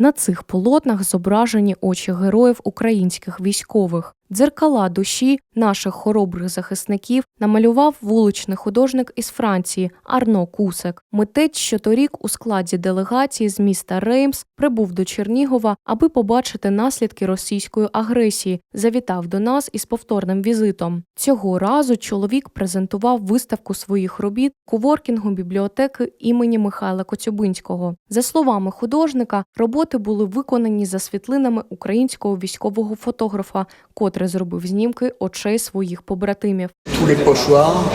На цих полотнах зображені очі героїв українських військових. Дзеркала душі наших хоробрих захисників намалював вуличний художник із Франції Арно Кусек. Митець, що торік у складі делегації з міста Реймс прибув до Чернігова, аби побачити наслідки російської агресії. Завітав до нас із повторним візитом. Цього разу чоловік презентував виставку своїх робіт коворкінгу бібліотеки імені Михайла Коцюбинського. За словами художника, роботи були виконані за світлинами українського військового фотографа, котрий зробив знімки очей своїх побратимів.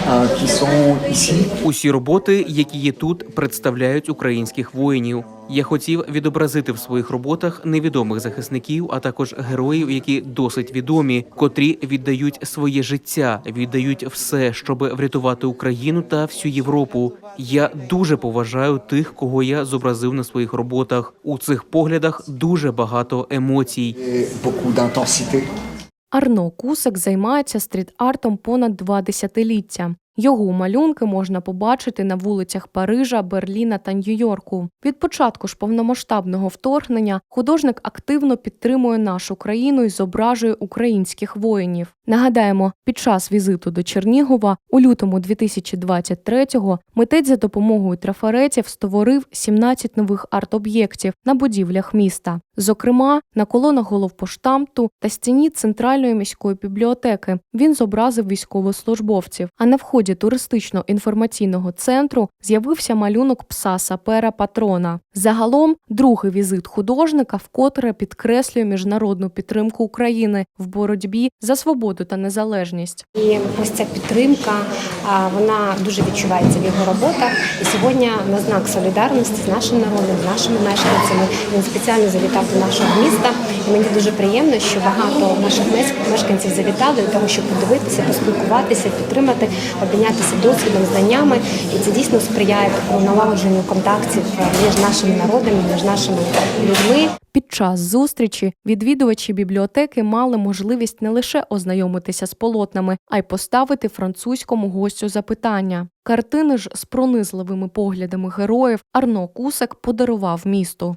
euh. Усі роботи, які є тут, представляють українських воїнів. Я хотів відобразити в своїх роботах невідомих захисників, а також героїв, які досить відомі, котрі віддають своє життя, віддають все, щоб врятувати Україну та всю Європу. Я дуже поважаю тих, кого я зобразив на своїх роботах. У цих поглядах дуже багато емоцій. Арно Кусак займається стріт-артом понад два десятиліття. Його малюнки можна побачити на вулицях Парижа, Берліна та Нью-Йорку. Від початку ж повномасштабного вторгнення художник активно підтримує нашу країну і зображує українських воїнів. Нагадаємо, під час візиту до Чернігова у лютому 2023-го митець за допомогою трафаретів створив 17 нових арт-об'єктів на будівлях міста. Зокрема, на колонах головпоштамту та стіні центральної міської бібліотеки він зобразив військовослужбовців. А на вході туристично-інформаційного центру з'явився малюнок пса сапера патрона. Загалом, другий візит художника вкотре підкреслює міжнародну підтримку України в боротьбі за свободу та незалежність. І ось ця підтримка, вона дуже відчувається в його роботах. І сьогодні на знак солідарності з нашим народом, з нашими мешканцями він спеціально завітав до нашого міста. І мені дуже приємно, що багато наших мешканців завітали для того, щоб подивитися, поспілкуватися, підтримати, обмінятися досвідом, знаннями. І це дійсно сприяє такому налагодженню контактів е, між нашими народами, між нашими людьми. Під час зустрічі відвідувачі бібліотеки мали можливість не лише ознайомитися з полотнами, а й поставити французькому гостю запитання. Картини ж з пронизливими поглядами героїв Арно Кусак подарував місту.